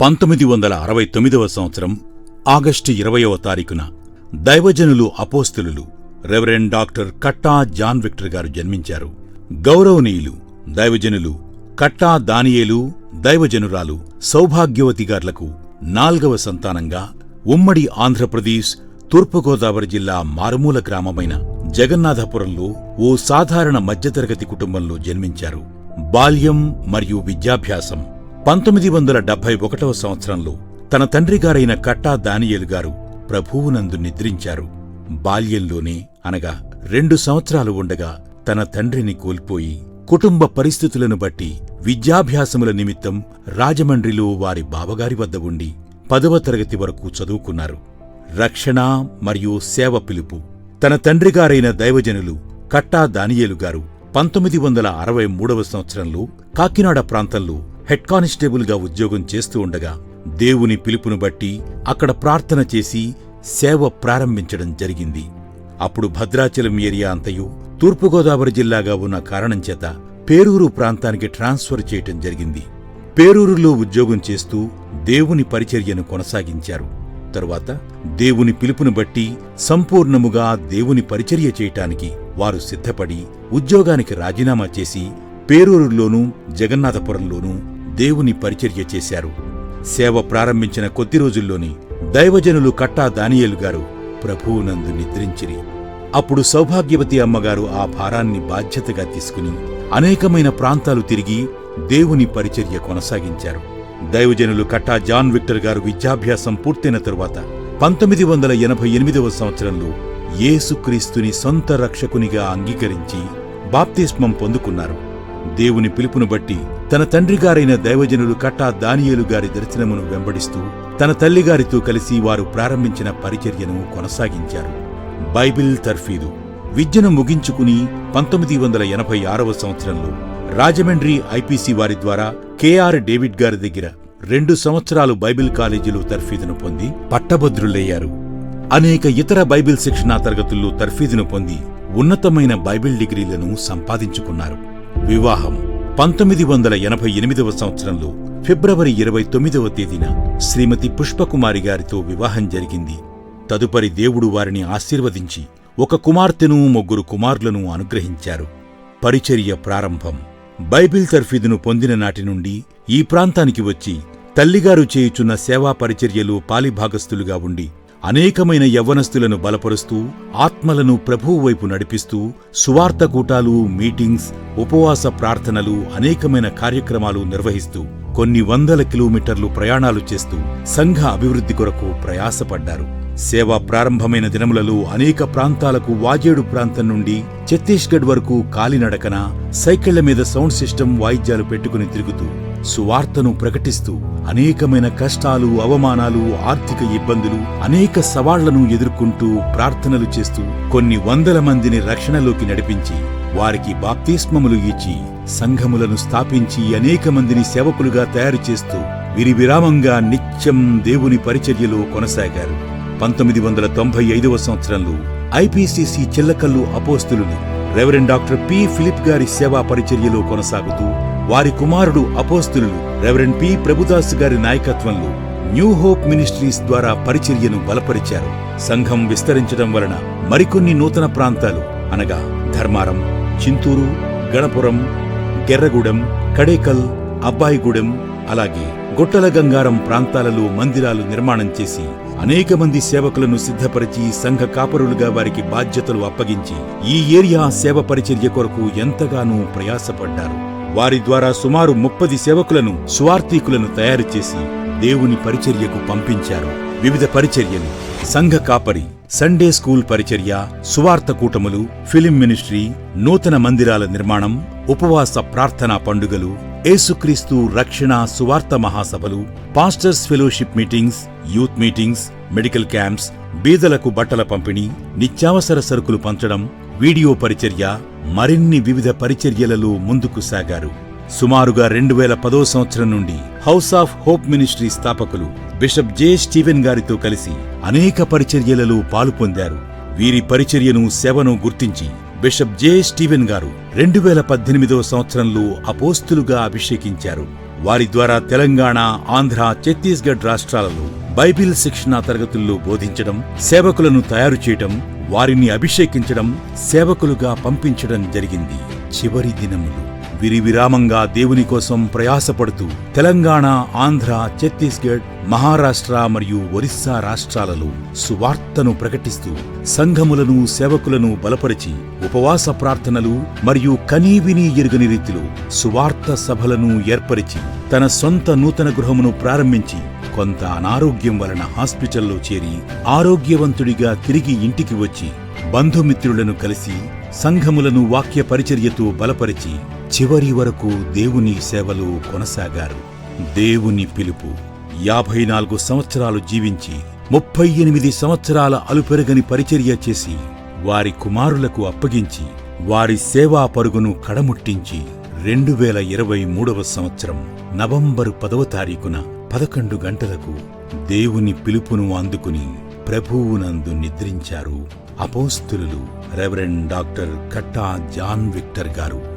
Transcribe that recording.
పంతొమ్మిది వందల అరవై తొమ్మిదవ సంవత్సరం ఆగస్టు ఇరవయవ తారీఖున దైవజనులు అపోస్తులు reverend doctor Katta John Victor garu జన్మించారు. గౌరవనీయులు దైవజనులు కట్టా దానియేలు దైవజనురాలు సౌభాగ్యవతి గార్లకు నాల్గవ సంతానంగా ఉమ్మడి ఆంధ్రప్రదేశ్ తూర్పుగోదావరి జిల్లా మారుమూల గ్రామమైన జగన్నాథపురంలో ఓ సాధారణ మధ్యతరగతి కుటుంబంలో జన్మించారు. బాల్యం మరియు విద్యాభ్యాసం పంతొమ్మిది వందల డెబ్బై ఒకటవ సంవత్సరంలో తన తండ్రిగారైన కట్టా దానియేలు గారు ప్రభువునందు నిద్రించారు. బాల్యంలోనే అనగా రెండు సంవత్సరాలు ఉండగా తన తండ్రిని కోల్పోయి కుటుంబ పరిస్థితులను బట్టి విద్యాభ్యాసముల నిమిత్తం రాజమండ్రిలో వారి బావగారి వద్ద ఉండి పదవ తరగతి వరకు చదువుకున్నారు. రక్షణ మరియు సేవ పిలుపు. తన తండ్రిగారైన దైవజనులు కట్టా దానియేలు గారు పంతొమ్మిది వందల అరవై మూడవ సంవత్సరంలో కాకినాడ ప్రాంతంలో హెడ్ కానిస్టేబుల్గా ఉద్యోగం చేస్తూ ఉండగా దేవుని పిలుపును బట్టి అక్కడ ప్రార్థన చేసి సేవ ప్రారంభించడం జరిగింది. అప్పుడు భద్రాచలం ఏరియా అంతయు తూర్పుగోదావరి జిల్లాగా ఉన్న కారణం చేత పేరూరు ప్రాంతానికి ట్రాన్స్ఫర్ చేయటం జరిగింది. పేరూరులో ఉద్యోగం చేస్తూ దేవుని పరిచర్యను కొనసాగించారు. తరువాత దేవుని పిలుపును బట్టి సంపూర్ణముగా దేవుని పరిచర్య చేయటానికి వారు సిద్ధపడి ఉద్యోగానికి రాజీనామా చేసి పేరూరులోనూ జగన్నాథపురంలోనూ దేవుని పరిచర్య చేశారు. సేవ ప్రారంభించిన కొద్ది రోజుల్లోని దైవజనులు కట్టా దానియేలు గారు ప్రభువునందు నిద్రించిరి. అప్పుడు సౌభాగ్యవతి అమ్మగారు ఆ భారాన్ని బాధ్యతగా తీసుకుని అనేకమైన ప్రాంతాలు తిరిగి దేవుని పరిచర్య కొనసాగించారు. దైవజనులు కట్టా జాన్ విక్టర్ గారు విద్యాభ్యాసం పూర్తయిన తరువాత పంతొమ్మిది వందల ఎనభై ఎనిమిదవ సంవత్సరంలో యేసుక్రీస్తుని సొంత రక్షకునిగా అంగీకరించి బాప్తిస్మం పొందుకున్నారు. దేవుని పిలుపును బట్టి తన తండ్రిగారైన దైవజనులు కట్టా దానియేలు గారి దర్శనమును వెంబడిస్తూ తన తల్లిగారితో కలిసి వారు ప్రారంభించిన పరిచర్యను కొనసాగించారు. బైబిల్ తర్ఫీదు. విద్యను ముగించుకుని పంతొమ్మిది వందల ఎనభై ఆరవ సంవత్సరంలో రాజమండ్రి ఐపీసీ వారి ద్వారా కెఆర్ డేవిడ్ గారి దగ్గర రెండు సంవత్సరాలు బైబిల్ కాలేజీలో తర్ఫీదును పొంది పట్టభద్రులయ్యారు. అనేక ఇతర బైబిల్ శిక్షణా తరగతుల్లో తర్ఫీదును పొంది ఉన్నతమైన బైబిల్ డిగ్రీలను సంపాదించుకున్నారు. వివాహం. పంతొమ్మిది వందల ఎనభై ఎనిమిదవ సంవత్సరంలో ఫిబ్రవరి ఇరవై తొమ్మిదవ తేదీన శ్రీమతి పుష్పకుమారి గారితో వివాహం జరిగింది. తదుపరి దేవుడు వారిని ఆశీర్వదించి ఒక కుమార్తెను ముగ్గురు కుమారులను అనుగ్రహించారు. పరిచర్య ప్రారంభం. బైబిల్ తర్ఫీదును పొందిన నాటి నుండి ఈ ప్రాంతానికి వచ్చి తల్లిగారు చేయుచున్న సేవా పరిచర్యలో పాలిభాగస్థులుగా ఉండి అనేకమైన యవ్వనస్తులను బలపరుస్తూ ఆత్మలను ప్రభువు వైపు నడిపిస్తూ సువార్త కూటాలు మీటింగ్స్ ఉపవాస ప్రార్థనలు అనేకమైన కార్యక్రమాలు నిర్వహిస్తూ కొన్ని వందల కిలోమీటర్లు ప్రయాణాలు చేస్తూ సంఘ అభివృద్ధి కొరకు ప్రయాసపడ్డారు. సేవ ప్రారంభమైన దినములలో అనేక ప్రాంతాలకు వాజేడు ప్రాంతం నుండి ఛత్తీస్గఢ్ వరకు కాలినడకన సైకిళ్ళ మీద సౌండ్ సిస్టమ్ వాయిద్యాలు పెట్టుకుని తిరుగుతూ సువార్తను ప్రకటిస్తూ అనేకమైన కష్టాలు అవమానాలు ఆర్థిక ఇబ్బందులు అనేక సవాళ్ళను ఎదుర్కొంటూ ప్రార్థనలు చేస్తూ కొన్ని వందల మందిని రక్షణలోకి నడిపించి వారికి బాప్తిస్మములు ఇచ్చి సంఘములను స్థాపించి అనేక మందిని సేవకులుగా తయారు చేస్తూ విరివిరామంగా నిత్యం దేవుని పరిచర్యలో కొనసాగారు. పంతొమ్మిది వందల తొంభై ఐదవ సంవత్సరంలో ఐపీసీసీ చిల్లకల్లు అపోస్తులు రెవరెండ్ డాక్టర్ పి. ఫిలిప్ గారి సేవా పరిచర్యలో కొనసాగుతూ వారి కుమారుడు అపోస్తులు రెవరెండ్ పి ప్రభుదాస్ గారి నాయకత్వంలో న్యూ హోప్ మినిస్ట్రీస్ ద్వారా పరిచర్యను బలపరిచారు. సంఘం విస్తరించడం వలన మరికొన్ని నూతన ప్రాంతాలు అనగా ధర్మారం చింతూరు గణపురం గెర్రగూడెం కడేకల్ అబ్బాయిగూడెం అలాగే గొట్టల గంగారం ప్రాంతాలలో మందిరాలు నిర్మాణం చేసి అనేక మంది సేవకులను సిద్ధపరిచి సంఘ కాపరులుగా వారికి బాధ్యతలు అప్పగించి ఈ ఏరియా సేవ పరిచర్య కొరకు ఎంతగానో ప్రయాసపడ్డారు. వారి ద్వారా సుమారు ముప్పది సేవకులను స్వార్థికులను తయారు చేసి దేవుని పరిచర్యకు పంపించారు. వివిధ పరిచర్యలు. సంఘ కాపరి సండే స్కూల్ పరిచర్య సువార్త కూటములు ఫిలిం మినిస్ట్రీ నూతన మందిరాల నిర్మాణం ఉపవాస ప్రార్థనా పండుగలు ఏసుక్రీస్తు రక్షణ సువార్త మహాసభలు pastors fellowship meetings youth meetings medical camps బీదలకు బట్టల పంపిణీ నిత్యావసర సరుకులు పంచడం వీడియో పరిచర్య మరిన్ని వివిధ పరిచర్యలలో ముందుకు సాగారు. సుమారుగా రెండు వేల పదో సంవత్సరం నుండి హౌస్ ఆఫ్ హోప్ మినిస్ట్రీ స్థాపకులు బిషప్ జె స్టీవెన్ గారితో కలిసి అనేక పరిచర్యలలో పాలుపొందారు. వీరి పరిచర్యను సేవను గుర్తించి బిషప్ జె స్టీవెన్ గారు రెండు వేల పద్దెనిమిదో సంవత్సరంలో అపోస్తులుగా అభిషేకించారు. వారి ద్వారా తెలంగాణ ఆంధ్ర ఛత్తీస్గఢ్ రాష్ట్రాలలో బైబిల్ శిక్షణా తరగతుల్లో బోధించడం సేవకులను తయారు చేయటం వారిని అభిషేకించడం సేవకులుగా పంపించడం జరిగింది. చివరి దినములు. విరివిరామంగా దేవుని కోసం ప్రయాసపడుతూ తెలంగాణ ఆంధ్ర ఛత్తీస్గఢ్ మహారాష్ట్ర మరియు ఒరిస్సా రాష్ట్రాలలో సువార్తను ప్రకటిస్తూ సంఘములను సేవకులను బలపరిచి ఉపవాస ప్రార్థనలు మరియు కనీవిని ఎరుగని రీతిలో సువార్త సభలను ఏర్పరిచి తన సొంత నూతన గృహమును ప్రారంభించి కొంత అనారోగ్యం వలన హాస్పిటల్లో చేరి ఆరోగ్యవంతుడిగా తిరిగి ఇంటికి వచ్చి బంధుమిత్రులను కలిసి సంఘములను వాక్య పరిచర్యతో బలపరిచి చివరి వరకు దేవుని సేవలు కొనసాగారు. దేవుని పిలుపు యాభై నాలుగు సంవత్సరాలు జీవించి ముప్పై ఎనిమిది సంవత్సరాల అలుపెరగని పరిచర్య చేసి వారి కుమారులకు అప్పగించి వారి సేవా పరుగును కడముట్టించి రెండు వేల ఇరవై మూడవ సంవత్సరం నవంబరు పదవ తారీఖున పదకొండు గంటలకు దేవుని పిలుపును అందుకుని ప్రభువునందు నిద్రించారు అపోస్తులు reverend doctor Katta John Victor garu.